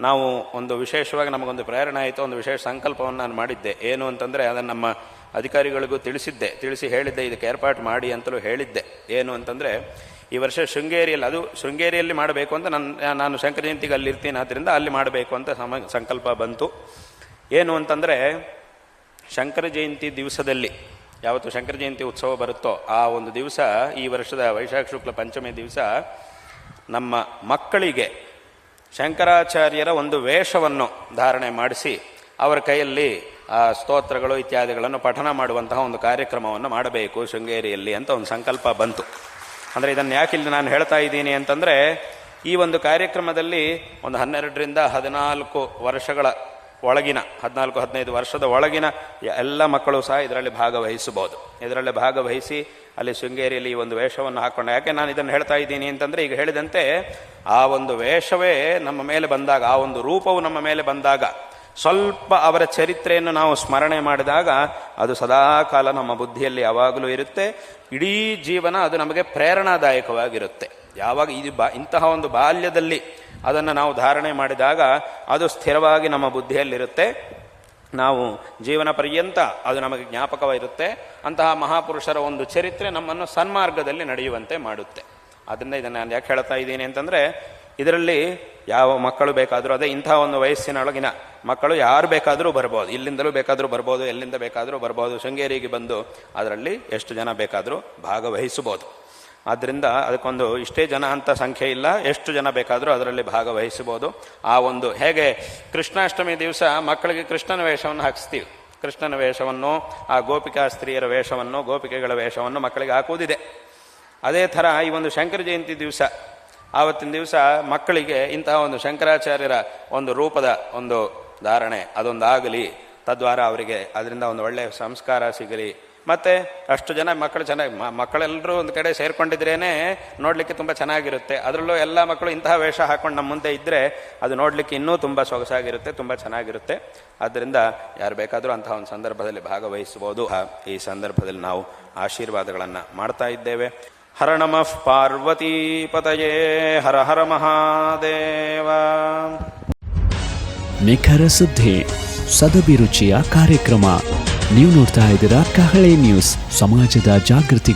ನಾವು ಒಂದು ವಿಶೇಷವಾಗಿ ನಮಗೊಂದು ಪ್ರೇರಣೆ ಆಯಿತು, ಒಂದು ವಿಶೇಷ ಸಂಕಲ್ಪವನ್ನು ನಾನು ಮಾಡಿದ್ದೆ. ಏನು ಅಂತಂದರೆ, ಅದನ್ನು ನಮ್ಮ ಅಧಿಕಾರಿಗಳಿಗೂ ತಿಳಿಸಿದ್ದೆ. ತಿಳಿಸಿ ಹೇಳಿದ್ದೆ, ಇದಕ್ಕೆ ಏರ್ಪಾಟ್ ಮಾಡಿ ಅಂತಲೂ ಹೇಳಿದ್ದೆ. ಏನು ಅಂತಂದರೆ, ಈ ವರ್ಷ ಶೃಂಗೇರಿಯಲ್ಲಿ, ಅದು ಶೃಂಗೇರಿಯಲ್ಲಿ ಮಾಡಬೇಕು ಅಂತ ನನ್ನ ನಾನು ಶಂಕರ ಜಯಂತಿಗೆ ಅಲ್ಲಿ ಇರ್ತೀನಿ ಆದ್ದರಿಂದ ಅಲ್ಲಿ ಮಾಡಬೇಕು ಅಂತ ಸಮ, ಸಂಕಲ್ಪ ಬಂತು. ಏನು ಅಂತಂದರೆ ಶಂಕರ ಜಯಂತಿ ದಿವಸದಲ್ಲಿ, ಯಾವತ್ತು ಶಂಕರ ಜಯಂತಿ ಉತ್ಸವ ಬರುತ್ತೋ, ಆ ಒಂದು ದಿವಸ, ಈ ವರ್ಷದ ವೈಶಾಖ ಶುಕ್ಲ ಪಂಚಮಿ ದಿವಸ, ನಮ್ಮ ಮಕ್ಕಳಿಗೆ ಶಂಕರಾಚಾರ್ಯರ ಒಂದು ವೇಷವನ್ನು ಧಾರಣೆ ಮಾಡಿಸಿ ಅವರ ಕೈಯಲ್ಲಿ ಆ ಸ್ತೋತ್ರಗಳು ಇತ್ಯಾದಿಗಳನ್ನು ಪಠನ ಮಾಡುವಂತಹ ಒಂದು ಕಾರ್ಯಕ್ರಮವನ್ನು ಮಾಡಬೇಕು ಶೃಂಗೇರಿಯಲ್ಲಿ ಅಂತ ಒಂದು ಸಂಕಲ್ಪ ಬಂತು. ಅಂದರೆ ಇದನ್ನು ಯಾಕೆ ಇಲ್ಲಿ ನಾನು ಹೇಳ್ತಾ ಇದ್ದೀನಿ ಅಂತಂದರೆ ಈ ಒಂದು ಕಾರ್ಯಕ್ರಮದಲ್ಲಿ ಒಂದು ಹನ್ನೆರಡರಿಂದ ಹದಿನಾಲ್ಕು ವರ್ಷಗಳ ಒಳಗಿನ ಹದಿನಾಲ್ಕು, ಹದಿನೈದು ವರ್ಷದ ಒಳಗಿನ ಎಲ್ಲ ಮಕ್ಕಳು ಸಹ ಇದರಲ್ಲಿ ಭಾಗವಹಿಸಬಹುದು. ಇದರಲ್ಲಿ ಭಾಗವಹಿಸಿ ಅಲ್ಲಿ ಶೃಂಗೇರಿಯಲ್ಲಿ ಈ ಒಂದು ವೇಷವನ್ನು ಹಾಕ್ಕೊಂಡು ಯಾಕೆ ನಾನು ಇದನ್ನು ಹೇಳ್ತಾ ಇದ್ದೀನಿ ಅಂತಂದರೆ ಈಗ ಹೇಳಿದಂತೆ ಆ ಒಂದು ವೇಷವೇ ನಮ್ಮ ಮೇಲೆ ಬಂದಾಗ, ಆ ಒಂದು ರೂಪವು ನಮ್ಮ ಮೇಲೆ ಬಂದಾಗ ಸ್ವಲ್ಪ ಅವರ ಚರಿತ್ರೆಯನ್ನು ನಾವು ಸ್ಮರಣೆ ಮಾಡಿದಾಗ ಅದು ಸದಾಕಾಲ ನಮ್ಮ ಬುದ್ಧಿಯಲ್ಲಿ ಯಾವಾಗಲೂ ಇರುತ್ತೆ. ಇಡೀ ಜೀವನ ಅದು ನಮಗೆ ಪ್ರೇರಣಾದಾಯಕವಾಗಿರುತ್ತೆ. ಯಾವಾಗ ಇದು ಬಾ, ಇಂತಹ ಒಂದು ಬಾಲ್ಯದಲ್ಲಿ ಅದನ್ನು ನಾವು ಧಾರಣೆ ಮಾಡಿದಾಗ ಅದು ಸ್ಥಿರವಾಗಿ ನಮ್ಮ ಬುದ್ಧಿಯಲ್ಲಿರುತ್ತೆ. ನಾವು ಜೀವನ ಪರ್ಯಂತ ಅದು ನಮಗೆ ಜ್ಞಾಪಕವಾಗಿರುತ್ತೆ. ಅಂತಹ ಮಹಾಪುರುಷರ ಒಂದು ಚರಿತ್ರೆ ನಮ್ಮನ್ನು ಸನ್ಮಾರ್ಗದಲ್ಲಿ ನಡೆಯುವಂತೆ ಮಾಡುತ್ತೆ. ಅದರಿಂದ ಇದನ್ನು ನಾನು ಯಾಕೆ ಹೇಳ್ತಾ ಇದ್ದೀನಿ ಅಂತಂದರೆ, ಇದರಲ್ಲಿ ಯಾವ ಮಕ್ಕಳು ಬೇಕಾದರೂ ಅದೇ ಇಂಥ ಒಂದು ವಯಸ್ಸಿನೊಳಗಿನ ಮಕ್ಕಳು ಯಾರು ಬೇಕಾದರೂ ಬರ್ಬೋದು. ಇಲ್ಲಿಂದಲೂ ಬೇಕಾದರೂ ಬರ್ಬೋದು, ಎಲ್ಲಿಂದ ಬೇಕಾದರೂ ಬರ್ಬೋದು. ಶೃಂಗೇರಿಗೆ ಬಂದು ಅದರಲ್ಲಿ ಎಷ್ಟು ಜನ ಬೇಕಾದರೂ ಭಾಗವಹಿಸಬಹುದು. ಆದ್ದರಿಂದ ಅದಕ್ಕೊಂದು ಇಷ್ಟೇ ಜನ ಅಂತ ಸಂಖ್ಯೆ ಇಲ್ಲ. ಎಷ್ಟು ಜನ ಬೇಕಾದರೂ ಅದರಲ್ಲಿ ಭಾಗವಹಿಸಬಹುದು. ಆ ಒಂದು ಹೇಗೆ ಕೃಷ್ಣಾಷ್ಟಮಿ ದಿವಸ ಮಕ್ಕಳಿಗೆ ಕೃಷ್ಣನ ವೇಷವನ್ನು ಹಾಕಿಸ್ತೀವಿ. ಕೃಷ್ಣನ ವೇಷವನ್ನು, ಆ ಗೋಪಿಕಾ ಸ್ತ್ರೀಯರ ವೇಷವನ್ನು, ಗೋಪಿಕೆಗಳ ವೇಷವನ್ನು ಮಕ್ಕಳಿಗೆ ಹಾಕುವುದಿದೆ. ಅದೇ ಥರ ಈ ಒಂದು ಶಂಕರ ಜಯಂತಿ ದಿವಸ, ಆವತ್ತಿನ ದಿವಸ ಮಕ್ಕಳಿಗೆ ಇಂತಹ ಒಂದು ಶಂಕರಾಚಾರ್ಯರ ಒಂದು ರೂಪದ ಒಂದು ಧಾರಣೆ ಅದೊಂದಾಗಲಿ. ತದ್ವಾರ ಅವರಿಗೆ ಅದರಿಂದ ಒಂದು ಒಳ್ಳೆಯ ಸಂಸ್ಕಾರ ಸಿಗಲಿ. ಮತ್ತು ಅಷ್ಟು ಜನ ಮಕ್ಕಳು ಚೆನ್ನಾಗಿ ಮಕ್ಕಳೆಲ್ಲರೂ ಒಂದು ಕಡೆ ಸೇರ್ಕೊಂಡಿದ್ರೇ ನೋಡಲಿಕ್ಕೆ ತುಂಬ ಚೆನ್ನಾಗಿರುತ್ತೆ. ಅದರಲ್ಲೂ ಎಲ್ಲ ಮಕ್ಕಳು ಇಂತಹ ವೇಷ ಹಾಕೊಂಡು ನಮ್ಮ ಮುಂದೆ ಇದ್ದರೆ ಅದು ನೋಡಲಿಕ್ಕೆ ಇನ್ನೂ ತುಂಬ ಸೊಗಸಾಗಿರುತ್ತೆ ತುಂಬ ಚೆನ್ನಾಗಿರುತ್ತೆ. ಆದ್ದರಿಂದ ಯಾರು ಬೇಕಾದರೂ ಅಂತಹ ಒಂದು ಸಂದರ್ಭದಲ್ಲಿ ಭಾಗವಹಿಸ್ಬೋದು ಆ, ಈ ಸಂದರ್ಭದಲ್ಲಿ ನಾವು ಆಶೀರ್ವಾದಗಳನ್ನು ಮಾಡ್ತಾ ಇದ್ದೇವೆ. ಹರ ನಮಃ ಪಾರ್ವತೀಪತಯೇ ಹರ ಹರ ಮಹಾದೇವ. ನಿಖರ ಸುದ್ದಿ ಸದಭಿರುಚಿಯ ಕಾರ್ಯಕ್ರಮ. ನೀವು ನೋಡ್ತಾ ಇದ್ದೀರಾ ಕಹಳೆ ನ್ಯೂಸ್ ಸಮಾಜದ ಜಾಗೃತಿ